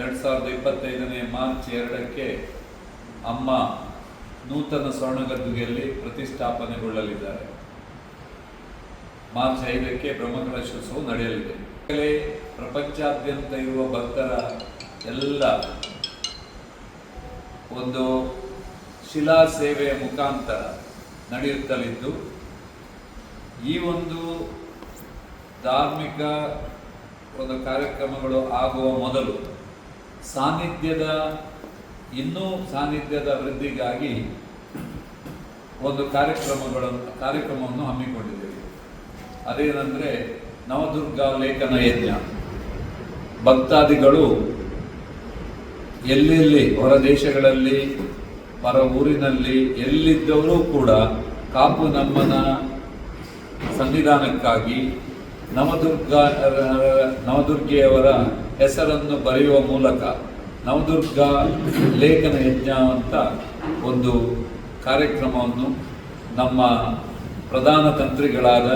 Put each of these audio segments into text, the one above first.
ಎರಡು ಸಾವಿರದ ಇಪ್ಪತ್ತೈದನೇ ಮಾರ್ಚ್ ಎರಡಕ್ಕೆ ಅಮ್ಮ ನೂತನ ಸ್ವರ್ಣಗದ್ದುಗೆಯಲ್ಲಿ ಪ್ರತಿಷ್ಠಾಪನೆಗೊಳ್ಳಲಿದ್ದಾರೆ. ಮಾರ್ಚ್ ಐದಕ್ಕೆ ಬ್ರಹ್ಮಕಲಶೋತ್ಸವ ನಡೆಯಲಿದೆ. ಪ್ರಪಂಚಾದ್ಯಂತ ಇರುವ ಭಕ್ತರ ಎಲ್ಲ ಒಂದು ಶಿಲಾ ಸೇವೆಯ ಮುಖಾಂತರ ನಡೆಯುತ್ತಲಿದ್ದು, ಈ ಒಂದು ಧಾರ್ಮಿಕ ಒಂದು ಕಾರ್ಯಕ್ರಮಗಳು ಆಗುವ ಮೊದಲು ಸಾನ್ನಿಧ್ಯದ, ಇನ್ನೂ ಸಾನ್ನಿಧ್ಯದ ವೃದ್ಧಿಗಾಗಿ ಒಂದು ಕಾರ್ಯಕ್ರಮಗಳನ್ನು, ಕಾರ್ಯಕ್ರಮವನ್ನು ಹಮ್ಮಿಕೊಂಡಿದ್ದೇವೆ. ಅದೇನೆಂದರೆ ನವದುರ್ಗ ಲೇಖನ ಯಜ್ಞ. ಭಕ್ತಾದಿಗಳು ಎಲ್ಲೆಲ್ಲಿ, ಹೊರ ದೇಶಗಳಲ್ಲಿ, ಹೊರ ಊರಿನಲ್ಲಿ ಎಲ್ಲಿದ್ದವರೂ ಕೂಡ ಕಾಪು ನಮ್ಮನ ಸಂವಿಧಾನಕ್ಕಾಗಿ ನವದುರ್ಗ, ನವದುರ್ಗೆಯವರ ಹೆಸರನ್ನು ಬರೆಯುವ ಮೂಲಕ ನವದುರ್ಗ ಲೇಖನ ಯಜ್ಞ ಅಂತ ಒಂದು ಕಾರ್ಯಕ್ರಮವನ್ನು ನಮ್ಮ ಪ್ರಧಾನ ತಂತ್ರಿಗಳಾದ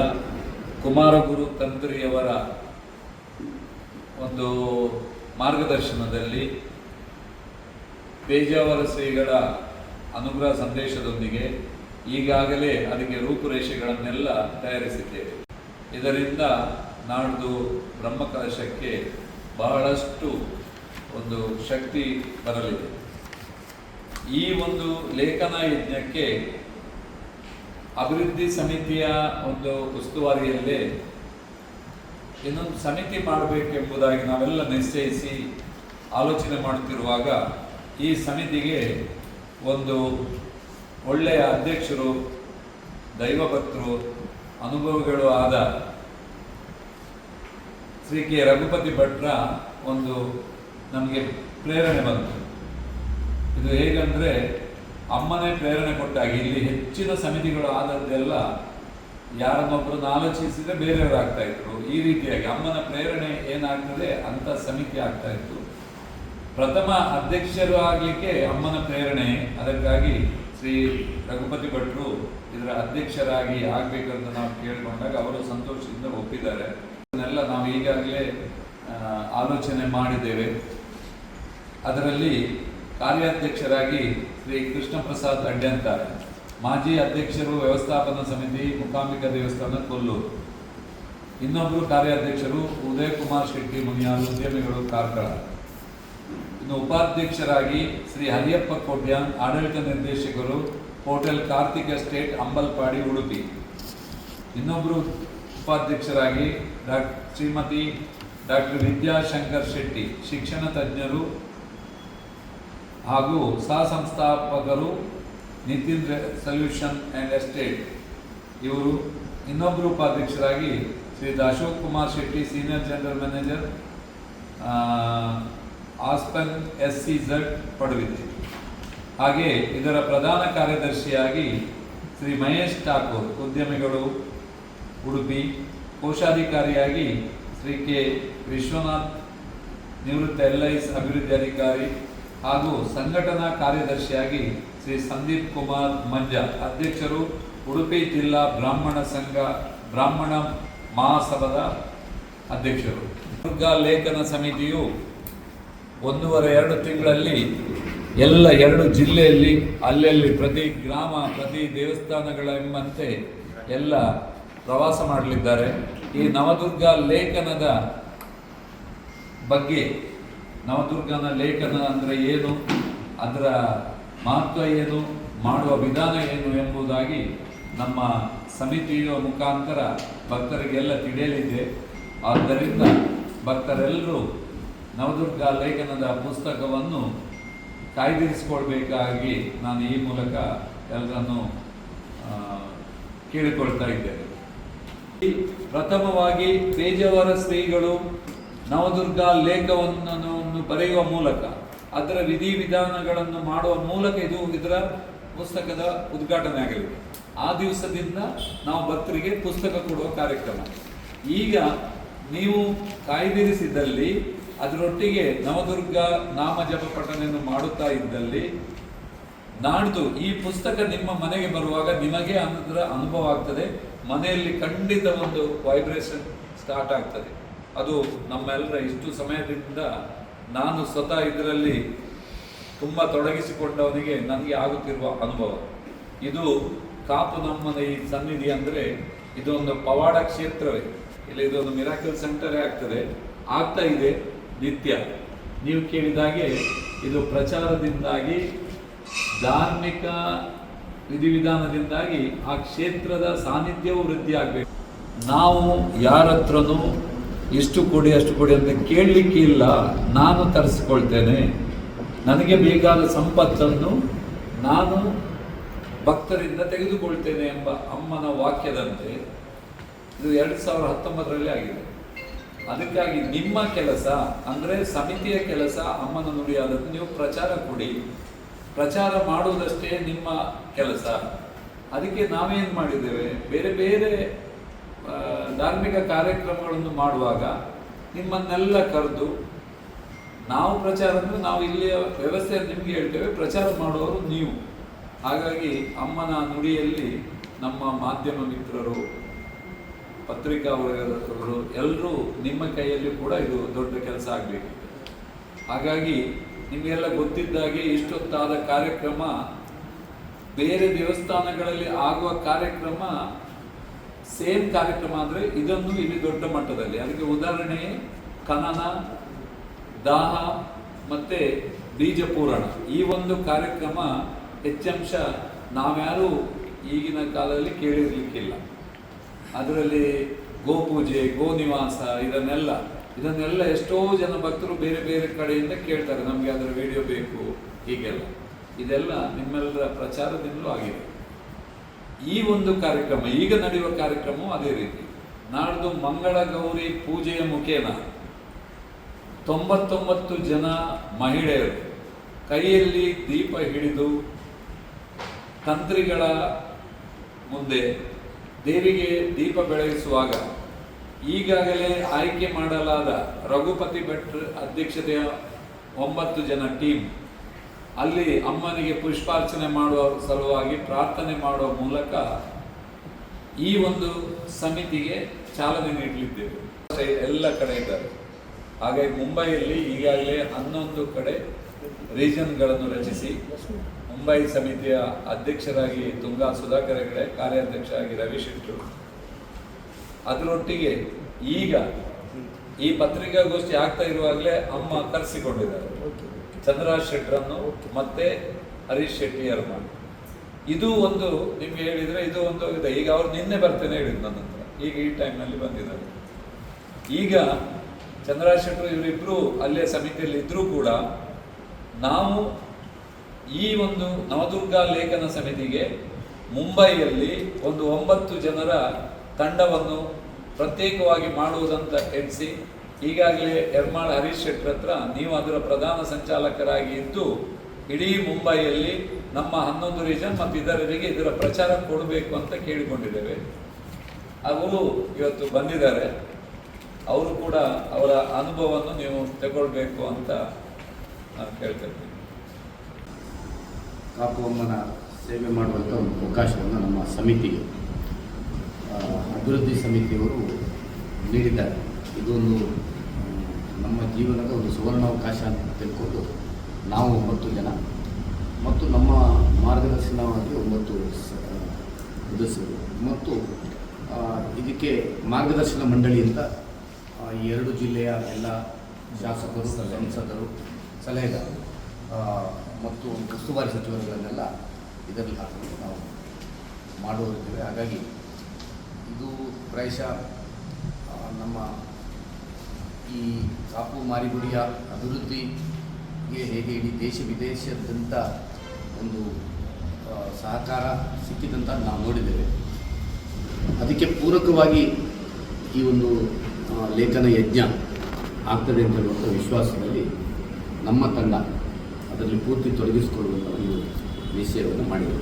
ಕುಮಾರಗುರು ತಂತ್ರಿಯವರ ಒಂದು ಮಾರ್ಗದರ್ಶನದಲ್ಲಿ ಪೇಜಾವರ ಶ್ರೀಗಳ ಅನುಗ್ರಹ ಸಂದೇಶದೊಂದಿಗೆ ಈಗಾಗಲೇ ಅದಕ್ಕೆ ರೂಪುರೇಷೆಗಳನ್ನೆಲ್ಲ ತಯಾರಿಸಿದ್ದೇವೆ. ಇದರಿಂದ ನಾಡ್ದು ಬ್ರಹ್ಮಕಲಶಕ್ಕೆ ಬಹಳಷ್ಟು ಒಂದು ಶಕ್ತಿ ಬರಲಿದೆ. ಈ ಒಂದು ಲೇಖನ ಯಜ್ಞಕ್ಕೆ ಅಭಿವೃದ್ಧಿ ಸಮಿತಿಯ ಒಂದು ಉಸ್ತುವಾರಿಯಲ್ಲೇ ಇನ್ನೊಂದು ಸಮಿತಿ ಮಾಡಬೇಕೆಂಬುದಾಗಿ ನಾವೆಲ್ಲ ನಿಶ್ಚಯಿಸಿ ಆಲೋಚನೆ ಮಾಡುತ್ತಿರುವಾಗ ಈ ಸಮಿತಿಗೆ ಒಂದು ಒಳ್ಳೆಯ ಅಧ್ಯಕ್ಷರು, ದೈವಭಕ್ತರು, ಅನುಭವಗಳು ಆದ ಶ್ರೀ ಕೆ ರಘುಪತಿ ಭಟ್ರ ಒಂದು ನಮಗೆ ಪ್ರೇರಣೆ ಬಂತು. ಇದು ಹೇಗಂದ್ರೆ ಅಮ್ಮನೇ ಪ್ರೇರಣೆ ಕೊಟ್ಟಾಗ ಇಲ್ಲಿ ಹೆಚ್ಚಿನ ಸಮಿತಿಗಳು ಆದದ್ದೆಲ್ಲ ಯಾರನ್ನೊಬ್ಬರನ್ನ ಆಲೋಚಿಸಿದ್ರೆ ಬೇರೆಯವರು ಆಗ್ತಾ ಇದ್ರು. ಈ ರೀತಿಯಾಗಿ ಅಮ್ಮನ ಪ್ರೇರಣೆ ಏನಾಗ್ತದೆ ಅಂತ ಸಮಿತಿ ಆಗ್ತಾ ಇತ್ತು. ಪ್ರಥಮ ಅಧ್ಯಕ್ಷರು ಆಗಲಿಕ್ಕೆ ಅಮ್ಮನ ಪ್ರೇರಣೆ. ಅದಕ್ಕಾಗಿ ಶ್ರೀ ರಘುಪತಿ ಭಟ್ರು ಇದರ ಅಧ್ಯಕ್ಷರಾಗಿ ಆಗ್ಬೇಕಂತ ನಾವು ಕೇಳಿಕೊಂಡಾಗ ಅವರು ಸಂತೋಷದಿಂದ ಒಪ್ಪಿದ್ದಾರೆ. ನಾವು ಈಗಾಗಲೇ ಆಲೋಚನೆ ಮಾಡಿದ್ದೇವೆ. ಅದರಲ್ಲಿ ಕಾರ್ಯಾಧ್ಯಕ್ಷರಾಗಿ ಶ್ರೀ ಕೃಷ್ಣ ಪ್ರಸಾದ್ ಅಂತಾರೆ. ಮಾಜಿ ಅಧ್ಯಕ್ಷರು ವ್ಯವಸ್ಥಾಪನಾ ಸಮಿತಿ, ಮುಕಾಂಬಿಕ ದೇವಸ್ಥಾನ, ಕೊಲ್ಲೂರು. ಇನ್ನೊಬ್ಬರು ಕಾರ್ಯಾಧ್ಯಕ್ಷರು ಉದಯ್ ಕುಮಾರ್ ಶೆಟ್ಟಿ, ಮುನಿಯಾರು, ಉದ್ಯಮಿಗಳು, ಕಾರ್ಕಳ. ಇನ್ನು ಉಪಾಧ್ಯಕ್ಷರಾಗಿ ಶ್ರೀ ಹರಿಯಪ್ಪ ಕೋಟ್ಯಾನ್, ಆಡಳಿತ ನಿರ್ದೇಶಕರು, ಹೋಟೆಲ್ ಕಾರ್ತಿಕ ಸ್ಟೇಟ್ ಅಂಬಲ್ಪಾಡಿ, ಉಡುಪಿ. ಇನ್ನೊಬ್ಬರು ಉಪಾಧ್ಯಕ್ಷರಾಗಿ ಡಾಕ್ ಶ್ರೀಮತಿ ಡಾಕ್ಟರ್ ವಿದ್ಯಾಶಂಕರ್ ಶೆಟ್ಟಿ, ಶಿಕ್ಷಣ ತಜ್ಞರು ಹಾಗೂ ಸಹ ಸಂಸ್ಥಾಪಕರು ನಿತಿನ್ ಸೊಲ್ಯೂಷನ್ ಆ್ಯಂಡ್ ಎಸ್ಟೇಟ್ ಇವರು ಇನ್ನೊಬ್ಬರು ಉಪಾಧ್ಯಕ್ಷರಾಗಿ Shri Ashok Kumar Shetty, senior general manager ಆಸ್ಪನ್ S C Z ಪಡುವಿದೆ ಹಾಗೆ ಇದರ ಪ್ರಧಾನ ಕಾರ್ಯದರ್ಶಿಯಾಗಿ ಶ್ರೀ ಮಹೇಶ್ ಠಾಕೂರ್, ಉದ್ಯಮಿಗಳು, ಉಡುಪಿ ಕೋಶಾಧಿಕಾರಿಯಾಗಿ ಶ್ರೀ ಕೆ. ವಿಶ್ವನಾಥ್ ನಿವೃತ್ತ ಎಲ್ ಐ ಅಭಿವೃದ್ಧಿ ಅಧಿಕಾರಿ ಹಾಗೂ ಸಂಘಟನಾ ಕಾರ್ಯದರ್ಶಿಯಾಗಿ ಶ್ರೀ ಸಂದೀಪ್ ಕುಮಾರ್ ಮಂಜ ಅಧ್ಯಕ್ಷರು ಉಡುಪಿ ಜಿಲ್ಲಾ ಬ್ರಾಹ್ಮಣ ಸಂಘ, ಬ್ರಾಹ್ಮಣ ಮಹಾಸಭಾದ ಅಧ್ಯಕ್ಷರು. ದುರ್ಗಾ ಲೇಖನ ಸಮಿತಿಯು ಒಂದೂವರೆ ಎರಡು ತಿಂಗಳಲ್ಲಿ ಎಲ್ಲ ಎರಡು ಜಿಲ್ಲೆಯಲ್ಲಿ, ಅಲ್ಲಲ್ಲಿ ಪ್ರತಿ ಗ್ರಾಮ, ಪ್ರತಿ ದೇವಸ್ಥಾನಗಳ ಎಂಬಂತೆ ಎಲ್ಲ ಪ್ರವಾಸ ಮಾಡಲಿದ್ದಾರೆ. ಈ ನವದುರ್ಗ ಲೇಖನದ ಬಗ್ಗೆ, ನವದುರ್ಗನ ಲೇಖನ ಅಂದರೆ ಏನು, ಅದರ ಮಹತ್ವ ಏನು, ಮಾಡುವ ವಿಧಾನ ಏನು ಎಂಬುದಾಗಿ ನಮ್ಮ ಸಮಿತಿಯ ಮುಖಾಂತರ ಭಕ್ತರಿಗೆಲ್ಲ ತಿಳಿಯಲಿದೆ. ಆದ್ದರಿಂದ ಭಕ್ತರೆಲ್ಲರೂ ನವದುರ್ಗ ಲೇಖನದ ಪುಸ್ತಕವನ್ನು ಕಾಯ್ದಿರಿಸಿಕೊಳ್ಬೇಕಾಗಿ ನಾನು ಈ ಮೂಲಕ ಎಲ್ಲರನ್ನು ಕೇಳಿಕೊಳ್ತಾ ಇದ್ದೇನೆ. ಪ್ರಥಮವಾಗಿ ಪೇಜಾವರ ಶ್ರೀಗಳು ನವದುರ್ಗ ಲೇಖವನ್ನು ಬರೆಯುವ ಮೂಲಕ, ಅದರ ವಿಧಿವಿಧಾನಗಳನ್ನು ಮಾಡುವ ಮೂಲಕ ಇದು ಇದರ ಪುಸ್ತಕದ ಉದ್ಘಾಟನೆ ಆಗಲಿದೆ. ಆ ದಿವಸದಿಂದ ನಾವು ಭಕ್ತರಿಗೆ ಪುಸ್ತಕ ಕೊಡುವ ಕಾರ್ಯಕ್ರಮ. ಈಗ ನೀವು ಕಾಯ್ದಿರಿಸಿದಲ್ಲಿ, ಅದರೊಟ್ಟಿಗೆ ನವದುರ್ಗ ನಾಮ ಜಪ ಪಠಣೆಯನ್ನು ಮಾಡುತ್ತಾ ಇದ್ದಲ್ಲಿ ನಾಡ್ದು ಈ ಪುಸ್ತಕ ನಿಮ್ಮ ಮನೆಗೆ ಬರುವಾಗ ನಿಮಗೆ ಅದರ ಅನುಭವ ಆಗ್ತದೆ. ಮನೆಯಲ್ಲಿ ಖಂಡಿತ ಒಂದು ವೈಬ್ರೇಷನ್ ಸ್ಟಾರ್ಟ್ ಆಗ್ತದೆ. ಅದು ನಮ್ಮೆಲ್ಲರ ಇಷ್ಟು ಸಮಯದಿಂದ ನಾನು ಸ್ವತಃ ಇದರಲ್ಲಿ ತುಂಬ ತೊಡಗಿಸಿಕೊಂಡವನಿಗೆ ನನಗೆ ಆಗುತ್ತಿರುವ ಅನುಭವ. ಇದು ಕಾಪು ನಮ್ಮನ ಈ ಸನ್ನಿಧಿ ಅಂದರೆ ಇದೊಂದು ಪವಾಡ ಕ್ಷೇತ್ರವೇ. ಇಲ್ಲಿ ಇದೊಂದು ಮಿರಾಕಲ್ ಸೆಂಟರೇ ಆಗ್ತದೆ. ಆಗ್ತಾ ಇದೆ ನಿತ್ಯ. ನೀವು ಕೇಳಿದಾಗೆ ಇದು ಪ್ರಚಾರದಿಂದಾಗಿ ಧಾರ್ಮಿಕ ವಿಧಿವಿಧಾನದಿಂದಾಗಿ ಆ ಕ್ಷೇತ್ರದ ಸಾನ್ನಿಧ್ಯವೂ ವೃದ್ಧಿಯಾಗಬೇಕು. ನಾವು ಯಾರ ಹತ್ರನೂ ಇಷ್ಟು ಕೊಡಿ, ಅಷ್ಟು ಕೊಡಿ ಅಂತ ಕೇಳಲಿಕ್ಕೆ ಇಲ್ಲ. ನಾನು ತರಿಸ್ಕೊಳ್ತೇನೆ. ನನಗೆ ಬೇಕಾದ ಸಂಪತ್ತನ್ನು ನಾನು ಭಕ್ತರಿಂದ ತೆಗೆದುಕೊಳ್ತೇನೆ ಎಂಬ ಅಮ್ಮನ ವಾಕ್ಯದಂತೆ ಇದು ಎರಡು ಸಾವಿರದ ಹತ್ತೊಂಬತ್ತರಲ್ಲಿ ಆಗಿದೆ. ಅದಕ್ಕಾಗಿ ನಿಮ್ಮ ಕೆಲಸ ಅಂದರೆ ಸಮಿತಿಯ ಕೆಲಸ, ಅಮ್ಮನ ನುಡಿಯಾದದ್ದು. ನೀವು ಪ್ರಚಾರ ಕೊಡಿ. ಪ್ರಚಾರ ಮಾಡುವುದಷ್ಟೇ ನಿಮ್ಮ ಕೆಲಸ. ಅದಕ್ಕೆ ನಾವೇನು ಮಾಡಿದ್ದೇವೆ? ಬೇರೆ ಬೇರೆ ಧಾರ್ಮಿಕ ಕಾರ್ಯಕ್ರಮಗಳನ್ನು ಮಾಡುವಾಗ ನಿಮ್ಮನ್ನೆಲ್ಲ ಕರೆದು ನಾವು ಪ್ರಚಾರ ಅಂದರೆ ನಾವು ಇಲ್ಲಿಯ ವ್ಯವಸ್ಥೆ ನಿಮಗೆ ಹೇಳ್ತೇವೆ, ಪ್ರಚಾರ ಮಾಡುವವರು ನೀವು. ಹಾಗಾಗಿ ಅಮ್ಮನ ನುಡಿಯಲ್ಲಿ ನಮ್ಮ ಮಾಧ್ಯಮ ಮಿತ್ರರು, ಪತ್ರಿಕಾ ವರ್ಗದವರು ಎಲ್ಲರೂ ನಿಮ್ಮ ಕೈಯಲ್ಲಿ ಕೂಡ ಇದು ದೊಡ್ಡ ಕೆಲಸ ಆಗಬೇಕು. ಹಾಗಾಗಿ ನಿಮಗೆಲ್ಲ ಗೊತ್ತಿದ್ದಾಗೆ ಇಷ್ಟೊತ್ತಾದ ಕಾರ್ಯಕ್ರಮ, ಬೇರೆ ದೇವಸ್ಥಾನಗಳಲ್ಲಿ ಆಗುವ ಕಾರ್ಯಕ್ರಮ, ಸೇಮ್ ಕಾರ್ಯಕ್ರಮ ಅಂದರೆ ಇದೊಂದು ಇಲ್ಲಿ ದೊಡ್ಡ ಮಟ್ಟದಲ್ಲಿ. ಅದಕ್ಕೆ ಉದಾಹರಣೆ ಕನನ ದಾಹ ಮತ್ತೆ ಬೀಜ ಪೂರಣ ಈ ಒಂದು ಕಾರ್ಯಕ್ರಮ ಹೆಚ್ಚಂಶ ನಾವ್ಯಾರೂ ಈಗಿನ ಕಾಲದಲ್ಲಿ ಕೇಳಿರ್ಲಿಕ್ಕಿಲ್ಲ. ಅದರಲ್ಲಿ ಗೋಪೂಜೆ ಗೋನಿವಾಸ ಇದನ್ನೆಲ್ಲ ಇದನ್ನೆಲ್ಲ ಎಷ್ಟೋ ಜನ ಭಕ್ತರು ಬೇರೆ ಬೇರೆ ಕಡೆಯಿಂದ ಕೇಳ್ತಾರೆ, ನಮಗೆ ಅದರ ವಿಡಿಯೋ ಬೇಕು, ಹೀಗೆಲ್ಲ. ಇದೆಲ್ಲ ನಿಮ್ಮೆಲ್ಲರ ಪ್ರಚಾರದಿಂದಲೂ ಆಗಿದೆ. ಈ ಒಂದು ಕಾರ್ಯಕ್ರಮ, ಈಗ ನಡೆಯುವ ಕಾರ್ಯಕ್ರಮವೂ ಅದೇ ರೀತಿ. ನಾಡ್ದು ಮಂಗಳ ಗೌರಿ ಪೂಜೆಯ ಮುಖೇನ ತೊಂಬತ್ತೊಂಬತ್ತು ಜನ ಮಹಿಳೆಯರು ಕೈಯಲ್ಲಿ ದೀಪ ಹಿಡಿದು ತಂತ್ರಿಗಳ ಮುಂದೆ ದೇವಿಗೆ ದೀಪ ಬೆಳಗಿಸುವಾಗ ಈಗಾಗಲೇ ಆಯ್ಕೆ ಮಾಡಲಾದ ರಘುಪತಿ ಭಟ್ ಅಧ್ಯಕ್ಷತೆಯ ಒಂಬತ್ತು ಜನ ಟೀಮ್, ಅಲ್ಲಿ ಅಮ್ಮನಿಗೆ ಪುಷ್ಪಾರ್ಚನೆ ಮಾಡುವ ಸಲುವಾಗಿ ಪ್ರಾರ್ಥನೆ ಮಾಡುವ ಮೂಲಕ ಈ ಒಂದು ಸಮಿತಿಗೆ ಚಾಲನೆ ನೀಡಲಿದ್ದೇವೆ. ಎಲ್ಲ ಕಡೆ ಇದ್ದಾರೆ. ಹಾಗಾಗಿ ಮುಂಬೈಯಲ್ಲಿ ಈಗಾಗಲೇ ಹನ್ನೊಂದು ಕಡೆ ರೀಜನ್ಗಳನ್ನು ರಚಿಸಿ ಮುಂಬೈ ಸಮಿತಿಯ ಅಧ್ಯಕ್ಷರಾಗಿ ತುಂಗಾ ಸುಧಾಕರ್ ಹೆಗಡೆ ಕಾರ್ಯಾಧ್ಯಕ್ಷರಾಗಿ ರವಿ ಶೆಟ್ಟರು ಅದರೊಟ್ಟಿಗೆ ಈಗ ಈ ಪತ್ರಿಕಾಗೋಷ್ಠಿ ಆಗ್ತಾ ಇರುವಾಗಲೇ ಅಮ್ಮ ಕರೆಸಿಕೊಂಡಿದ್ದಾರೆ. ಚಂದ್ರರಾಜ್ ಶೆಟ್ಟರನ್ನು ಮತ್ತೆ ಹರೀಶ್ ಶೆಟ್ಟಿ ಅರ್ಮಾನ್. ಇದು ಒಂದು ನಿಮ್ಗೆ ಹೇಳಿದ್ರೆ ಇದು ಒಂದು ಇದೆ. ಈಗ ಅವ್ರು ನಿನ್ನೆ ಬರ್ತೇನೆ ಹೇಳಿದ್ರು ನನ್ನ ಹತ್ರ. ಈಗ ಈ ಟೈಮ್ನಲ್ಲಿ ಬಂದಿದ್ದಾರೆ. ಈಗ ಚಂದ್ರರಾಜ್ ಶೆಟ್ಟರು ಇವರಿಬ್ರು ಅಲ್ಲೇ ಸಮಿತಿಯಲ್ಲಿ ಇದ್ರೂ ಕೂಡ ನಾವು ಈ ಒಂದು ನವದುರ್ಗ ಲೇಖನ ಸಮಿತಿಗೆ ಮುಂಬೈಯಲ್ಲಿ ಒಂದು ಒಂಬತ್ತು ಜನರ ತಂಡವನ್ನು ಪ್ರತ್ಯೇಕವಾಗಿ ಮಾಡುವುದಂತ ಎಣಿಸಿ, ಈಗಾಗಲೇ ಎರ್ಮಾಳ್ ಹರೀಶ್ ಶೆಟ್ಟರ್ ಹತ್ರ ನೀವು ಅದರ ಪ್ರಧಾನ ಸಂಚಾಲಕರಾಗಿ ಇದ್ದು, ಇಡೀ ಮುಂಬೈಯಲ್ಲಿ ನಮ್ಮ ಹನ್ನೊಂದು ರೀಜನ್ ಮತ್ತು ಇದರರಿಗೆ ಇದರ ಪ್ರಚಾರ ಕೊಡಬೇಕು ಅಂತ ಕೇಳಿಕೊಂಡಿದ್ದೇವೆ. ಅವರು ಇವತ್ತು ಬಂದಿದ್ದಾರೆ. ಅವರು ಕೂಡ ಅವರ ಅನುಭವವನ್ನು ನೀವು ತಗೊಳ್ಬೇಕು ಅಂತ ನಾನು ಕೇಳ್ತೇನೆ ಕಾಪು ಅಮ್ಮನ ಸೇವೆ ಮಾಡುವಂಥ ಒಂದು ಅವಕಾಶವನ್ನು ನಮ್ಮ ಸಮಿತಿಗೆ ಅಭಿವೃದ್ಧಿ ಸಮಿತಿಯವರು ನೀಡಿದ್ದಾರೆ. ಇದೊಂದು ನಮ್ಮ ಜೀವನದ ಒಂದು ಸುವರ್ಣಾವಕಾಶ ಅಂತ ತಿಳ್ಕೊಂಡು ನಾವು ಒಂಬತ್ತು ಜನ ಮತ್ತು ನಮ್ಮ ಮಾರ್ಗದರ್ಶನವಾಗಿ ಒಂಬತ್ತು ಸದಸ್ಯರು. ಮತ್ತು ಇದಕ್ಕೆ ಮಾರ್ಗದರ್ಶನ ಮಂಡಳಿಯಿಂದ ಈ ಎರಡು ಜಿಲ್ಲೆಯ ಎಲ್ಲ ಶಾಸಕರು, ಸಂಸದರು, ಸಲಹೆಗಾರರು ಮತ್ತು ಉಸ್ತುವಾರಿ ಸಚಿವರುಗಳನ್ನೆಲ್ಲ ಇದರಲ್ಲಿ ನಾವು ಮಾಡುವರಿದ್ದೇವೆ ಹಾಗಾಗಿ ಇದು ಪ್ರಾಯಶಃ ನಮ್ಮ ಈ ಕಾಪು ಮಾರಿಗುಡಿಯ ಅಭಿವೃದ್ಧಿಗೆ ಹೇಗೆ ಇಡೀ ದೇಶ ವಿದೇಶದಂಥ ಒಂದು ಸಹಕಾರ ಸಿಕ್ಕಿದಂತ ನಾವು ನೋಡಿದ್ದೇವೆ. ಅದಕ್ಕೆ ಪೂರಕವಾಗಿ ಈ ಒಂದು ಲೇಖನ ಯಜ್ಞ ಆಗ್ತದೆ ಅಂತ ವಿಶ್ವಾಸದಲ್ಲಿ ನಮ್ಮ ತಂಡ ಅದರಲ್ಲಿ ಪೂರ್ತಿ ತೊಡಗಿಸಿಕೊಳ್ಳುವಂಥ ಒಂದು ನಿಶ್ಚಯವನ್ನು ಮಾಡಿದೆ.